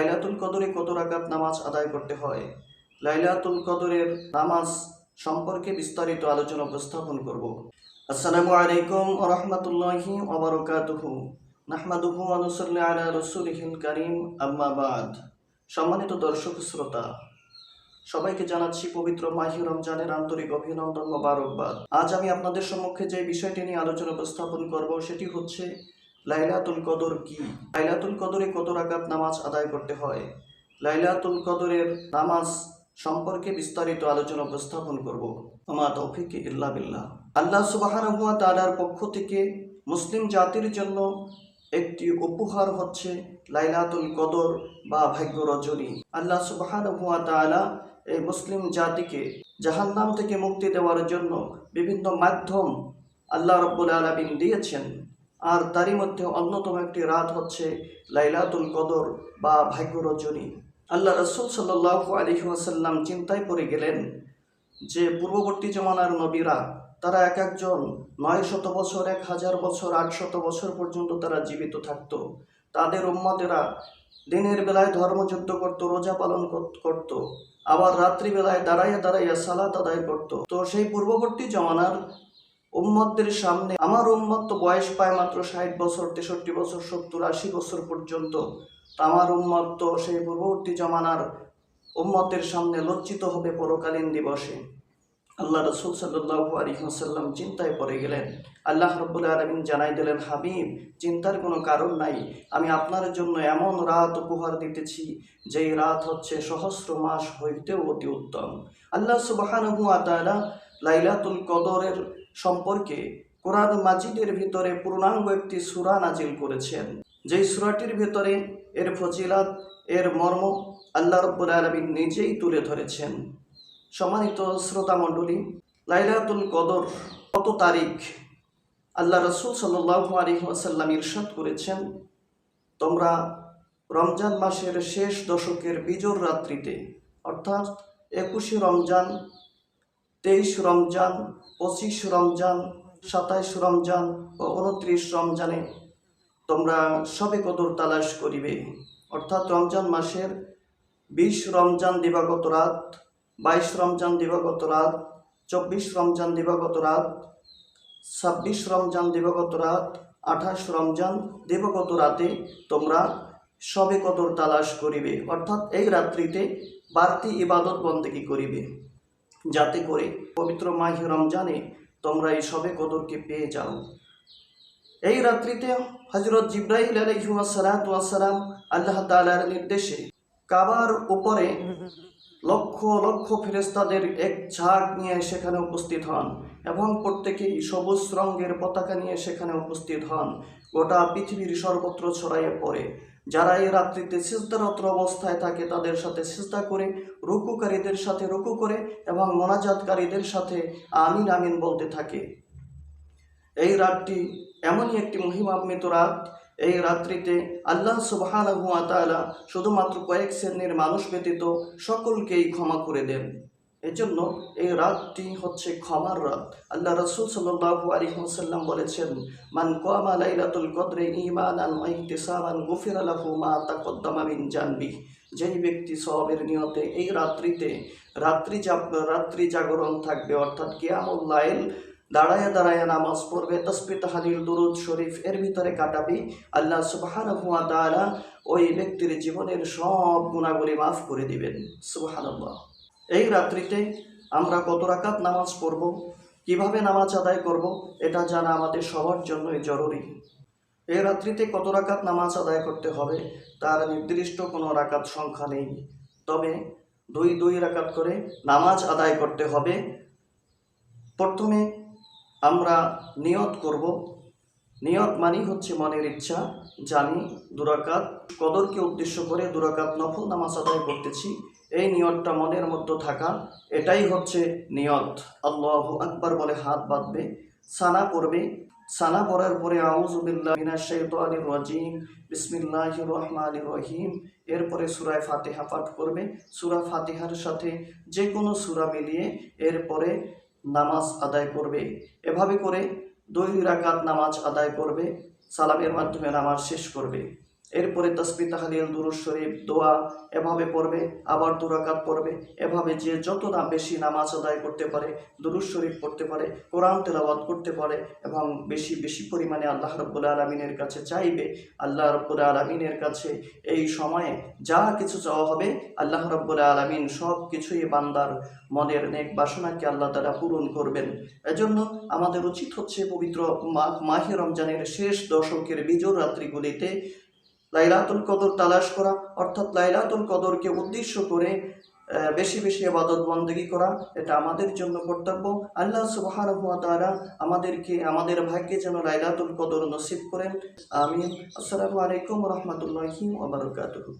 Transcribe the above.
লাইলাতুল কদরে কত রাকাত নামাজ আদায় করতে হয়? লাইলাতুল কদরের নামাজ সম্পর্কে বিস্তারিত আলোচনা উপস্থাপন করব। আসসালামু আলাইকুম রাহমাতুল্লাহি ওয়া বারাকাতুহু। নাহমাদুহু ওয়া নুসাল্লি আলা রাসূলিহিল কারীম, আম্মা বাদ। সম্মানিত দর্শক শ্রোতা, সবাইকে জানাচ্ছি পবিত্র মাহি রমজানের আন্তরিক অভিনন্দন মোবারকবাদ। আজ আমি আপনাদের সম্মুখে যে বিষয়টি নিয়ে আলোচনা উপস্থাপন করব, সেটি হচ্ছে লাইলাতুল কদর কি? লাইলাতুল কদরে কত রাকাত নামাজ আদায় করতে হয়? লাইলাতুল কদরের নামাজ সম্পর্কে বিস্তারিত আলোচনা উপস্থাপন করব। আমা তৌফিক ইল্লা বিল্লাহ। আল্লাহ সুবহানাহু ওয়া তাআলার পক্ষ থেকে মুসলিম জাতির জন্য একটি উপহার হচ্ছে লাইলাতুল কদর বা ভাগ্য রজনী। আল্লাহ সুবহানাহু ওয়া তাআলা এই মুসলিম জাতিকে জাহান্নাম থেকে মুক্তি দেওয়ার জন্য বিভিন্ন মাধ্যম আল্লাহ রব্বুল আলামিন দিয়েছেন। আর তারই মধ্যে অন্যতম একটি রাত হচ্ছে লাইলাতুল কদর বা ভাগ্য রজনী। আল্লাহ রসুল সাল্লাহ আলহি ওয়াসাল্লাম চিন্তায় পড়ে গেলেন যে পূর্ববর্তী জমানার নবীরা, তারা এক একজন নয় শত বছর, এক হাজার বছর, আট শত বছর পর্যন্ত তারা জীবিত থাকত। তাদের উম্মাদেরা দিনের বেলায় ধর্মযুদ্ধ করত, রোজা পালন কর- করত, আবার রাত্রিবেলায় দাঁড়াইয়া দাঁড়াইয়া সালাত আদায় করত। তো সেই পূর্ববর্তী জমানার উম্মতদের সামনে আমার উম্মত তো বয়স পায় মাত্র ষাট বছর, তেষট্টি বছর, সত্তর, আশি বছর পর্যন্ত। তা আমার উম্মত তো সেই পূর্ববর্তী জমানার উম্মতের সামনে লজ্জিত হবে পরকালীন দিবসে। আল্লাহ রসুল আলহিহাসাল্লাম চিন্তায় পড়ে গেলেন। আল্লাহ রব্বুল আলমিন জানাই দিলেন, হাবিব, চিন্তার কোনো কারণ নাই। আমি আপনার জন্য এমন রাত উপহার দিতেছি, যেই রাত হচ্ছে সহস্র মাস হইতেও অতি উত্তম। আল্লাহ সুবাহানহু আতালা লাইলাতুল কদরের সম্পর্কে কোরআন মাজিদের ভিতরে পূর্ণাঙ্গ একটি সুরা নাজিল করেছেন। যেই সুরাটির ভিতরে এর ফজিলাত, এর মর্ম আল্লাহ রব্বুল আলমিন নিজেই তুলে ধরেছেন। সম্মানিত শ্রোতা মণ্ডলী, লাইলাতুল কদর কত তারিখ আল্লাহ রসুল সাল্লাহ আলী ওয়াসাল্লাম ইরশাদ করেছেন? তোমরা রমজান মাসের শেষ দশকের বিজোর রাত্রিতে, অর্থাৎ একুশে রমজান তেইশ রমজান, পঁচিশ রমজান, সাতাইশ রমজান ও উনত্রিশ রমজানে তোমরা সবে কদর তালাশ করিবে। অর্থাৎ রমজান মাসের বিশ রমজান দিবাগত রাত, বাইশ রমজান দিবাগত রাত, চব্বিশ রমজান দিবাগত রাত, ছাব্বিশ রমজান দিবাগত রাত, আঠাশ রমজান দিবাগত রাতে তোমরা সবে কদর তালাশ করিবে। অর্থাৎ এই রাত্রিতে বাড়তি ইবাদত বন্দেগী করিবে। যাতে করে পবিত্র মাহি রমজানে তোমরা এই সবে কদরকে পেয়ে যাও। এই রাত্রিতে হজরত জিব্রাহিল আলহিউসালাম আল্লাহ তালার নির্দেশে কাবার উপরে লক্ষ লক্ষ ফেরেস্তাদের এক ঝাঁক নিয়ে সেখানে উপস্থিত হন এবং প্রত্যেকেই সবুজ রঙের পতাকা নিয়ে সেখানে উপস্থিত হন। গোটা পৃথিবীর সর্বত্র ছড়াইয়ে পড়ে। যারা এই রাত্রিতে সিজদারত অবস্থায় থাকে, তাদের সাথে সিজদা করে, রুকুকারীদের সাথে রুকু করে এবং মোনাজাতকারীদের সাথে আমিন আমিন বলতে থাকে। এই রাতটি এমনই একটি মহিমান্বিত রাত। এই রাত্রিতে আল্লাহ তাআলা শুধুমাত্র কয়েক শ্রেণির মানুষ ব্যতীত সকলকেই ক্ষমা করে দেন। এজন্য এই রাতটি হচ্ছে ক্ষমার রাত। আল্লাহ রসুল সাল্লাল্লাহু আলাইহি ওয়াসাল্লাম বলেছেন, মান কামা লাইলাতুল কদরে ঈমানান ওয়া ইহতিসাবান গুফিরা লাহু মা তাকদ্দামা মিন জানবি। যেই ব্যক্তি সবের নিয়তে এই রাত্রিতে রাত্রি রাত্রি জাগরণ থাকবে, অর্থাৎ কিয়ামুল লাইল, দাঁড়ায়া দাঁড়ায় নামাজ পড়বে, তসবি তাহালিল, দুরুদ শরীফ, এর ভিতরে কাটাবি, আল্লাহ সুবহানাহু ওয়া তাআলা ওই ব্যক্তির জীবনের সব গুণাগুলি মাফ করে দিবেন। সুবহানাল্লাহ। এই রাত্রিতে আমরা কত রাকাত নামাজ পড়ব? কীভাবে নামাজ আদায় করব? এটা জানা আমাদের সবার জন্যই জরুরি। এই রাত্রিতে কত রাকাত নামাজ আদায় করতে হবে? তার নির্দিষ্ট কোনো রাকাত সংখ্যা নেই। তবে দুই দুই রাকাত করে নামাজ আদায় করতে হবে। প্রথমে আমরা নিয়ত করব নিয়ত মানেই হচ্ছে মনের ইচ্ছা, জানি, দুরাকাত, কদরকে উদ্দেশ্য করে দুরাকাত নফল নামাজ আদায় করতেছি, এই নিয়তটা মনের মধ্যে থাকা, এটাই হচ্ছে নিয়ত আল্লাহ আকবার বলে হাত বাঁধবে, সানা পড়বে, সানা পড়ার পরে আউজুবিল্লাহ মিনাশ শাইতানির রাজিম, বিসমিল্লাহির রহমানির রহিম, এরপরে সুরায় ফাতেহা পাঠ করবে, সুরা ফাতিহার সাথে যে কোনো সূরা মিলিয়ে এরপরে নামাজ আদায় করবে। এভাবে করে দুই রাকাত নামাজ আদায় করবে সালামের মাধ্যমে নামাজ শেষ করবে। এরপরে তসবি, তাহালিল, দুরুজ শরীফ, দোয়া, এভাবে পড়বে, আবার দুরাকাত পড়বে। এভাবে যে যত না বেশি নামাজ আদায় করতে পারে, দুরুজ শরীফ পড়তে পারে, কোরআন তেলাওয়াত করতে পারে, এবং বেশি বেশি পরিমাণে আল্লাহ রব্বুল আলমিনের কাছে চাইবে, আল্লাহ রব্বুল আলমিনের কাছে এই সময়ে যা কিছু চাওয়া হবে, আল্লাহ রব্বুল আলমিন সব কিছুই বান্দার মনের নেক বাসনাকে আল্লাহ তারা পূরণ করবেন। এজন্য আমাদের উচিত হচ্ছে পবিত্র মাহে রমজানের শেষ দশকের বিজোর রাত্রিগুলিতে লাইলাতুল কদর তালাশ করা, অর্থাৎ লাইলাতুল কদরকে উদ্দেশ্য করে বেশি বেশি আবাদত বন্দী করা, এটা আমাদের জন্য কর্তব্য। আল্লাহ সুবাহার হুয়া তারা আমাদেরকে, আমাদের ভাগ্যে যেন লাইলাতুল কদর নসিব করেন। আমি আসসালামু আলাইকুম রহমতুল্লাহিম ওয়া বারাকাতুহু।